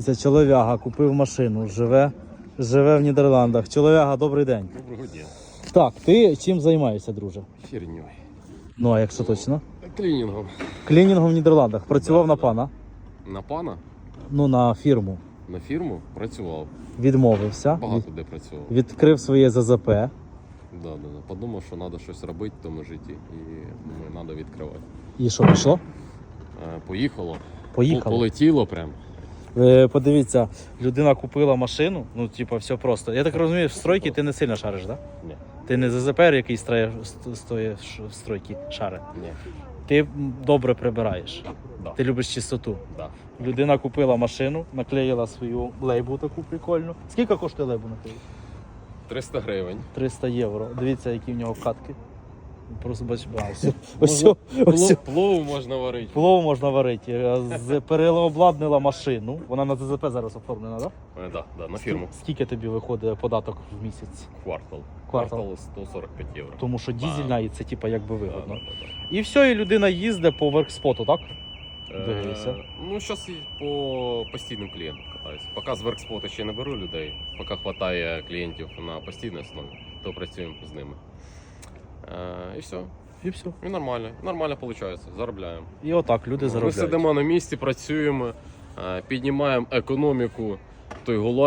Це чолов'яга купив машину, живе, живе в Нідерландах. Чолов'яга, добрий день. Доброго дня. Так, ти чим займаєшся, друже? Херньою. Ну, а якщо точно? Клінінгом. Клінінгом в Нідерландах. Працював Да, на да. пана. На пана, Ну, на фірму. на фірму працював. Відмовився. Багато де працював. Відкрив своє ЗЗП. Да, да, да. Подумав, що треба щось робити в тому житті. І думаю, треба відкривати. І що пішло? Е, Поїхало. Поїхали. Полетіло прям. Ви подивіться, людина купила машину, ну, типу, все просто. Я так розумію, в стройки ти не сильно шариш, так? Да? Ні. Ти не ЗЗПР, який строє, ст- стоїть в стройки шари. Ні. Ти добре прибираєш. Да. Ти любиш чистоту. Да. Людина купила машину, наклеїла свою лейбу таку прикольну. Скільки коштує лейбу наклеїти? 300 гривень. 300 євро. Дивіться, які в нього катки. Просто бач, а, ось, Можна- ось, Плов, плов можна варити. плов можна варити. З переобладнила машину. Вона на ЗЗП зараз оформлена, так? Да? Е, Да, да, на фірму. Скільки тобі виходить податок в місяць? Квартал. Квартал. 145 євро. Тому що дізельна і це типа якби Да, да, вигодно. да, да. І все, і людина їздить по веркспоту, так? Дивися. Е, Ну, зараз по постійним клієнтам катаюся. Поки з веркспоту ще не беру людей, поки вистачає клієнтів на постійній основі, то працюємо з ними. Е, і все. І все. І нормально. Нормально виходить, заробляємо. І отак люди заробляють. Ми сидимо на місці, працюємо, е, піднімаємо економіку той Голландії.